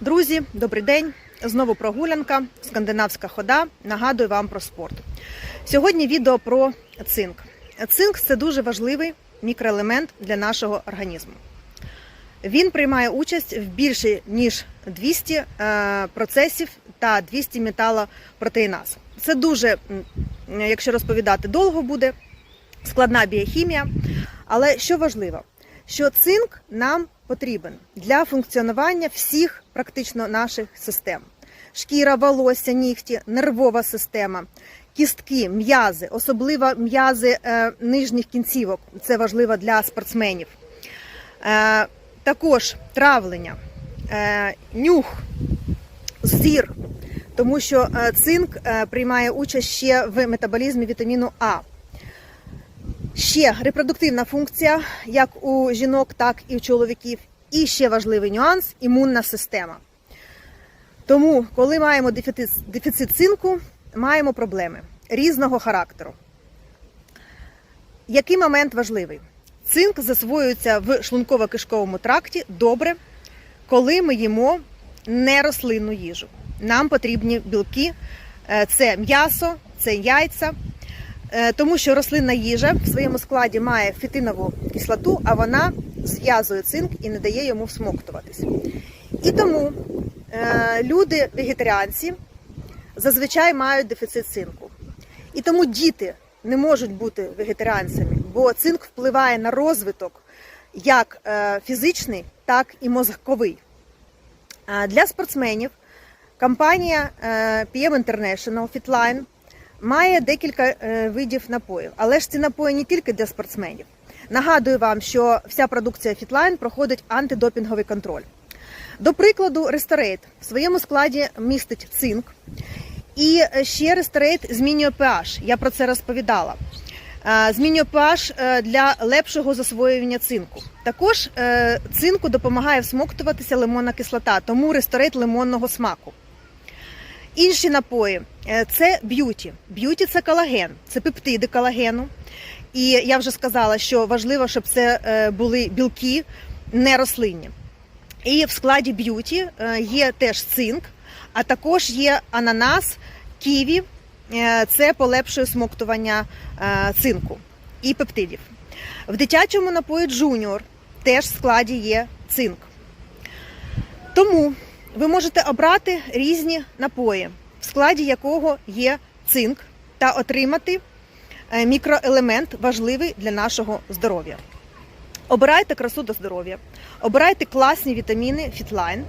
Друзі, добрий день! Знову прогулянка, скандинавська хода. Нагадую вам про спорт. Сьогодні відео про цинк. Цинк це дуже важливий мікроелемент для нашого організму. Він приймає участь в більше ніж 200 е, процесів та 200 металопротеїназ. Це дуже, якщо розповідати, довго буде, складна біохімія. Але що важливо, що цинк нам потрібен для функціонування всіх практично наших систем: шкіра, волосся, нігті, нервова система, кістки, м'язи, особливо м'язи е, нижніх кінцівок. Це важливо для спортсменів. Е, також травлення, е, нюх, зір, тому що е, цинк е, приймає участь ще в метаболізмі вітаміну А. Ще репродуктивна функція, як у жінок, так і у чоловіків. І ще важливий нюанс імунна система. Тому, коли маємо дефіцит, дефіцит цинку, маємо проблеми різного характеру. Який момент важливий? Цинк засвоюється в шлунково-кишковому тракті добре, коли ми їмо нерослинну їжу. Нам потрібні білки, Е, це м'ясо, це яйця, тому що рослинна їжа в своєму складі має фітинову кислоту, а вона зв'язує цинк і не дає йому всмоктуватись. І тому е, люди вегетаріанці зазвичай мають дефіцит цинку. І тому діти не можуть бути вегетаріанцями, бо цинк впливає на розвиток як е, фізичний, так і мозковий. Для спортсменів компанія е, PM International Fitline має декілька е, видів напоїв, але ж ці напої не тільки для спортсменів. Нагадую вам, що вся продукція Fitline проходить антидопінговий контроль. До прикладу, Restorate в своєму складі містить цинк. І ще Restorate змінює pH. Я про це розповідала. Е, Змінює pH е, для лепшого засвоювання цинку. Також е, цинку допомагає всмоктуватися лимонна кислота, тому Restorate лимонного смаку. Інші напої е, це б'юті. Б'юті це колаген, це пептиди колагену. І я вже сказала, що важливо, щоб це е, були білки не рослинні. І в складі б'юті е, є теж цинк, а також є ананас, ківі. Це полепшує смоктування цинку і пептидів. В дитячому напої Джуніор теж в складі є цинк. Тому ви можете обрати різні напої, в складі якого є цинк, та отримати е, мікроелемент важливий для нашого здоров'я. Обирайте красу до здоров'я, обирайте класні вітаміни Фітлайн.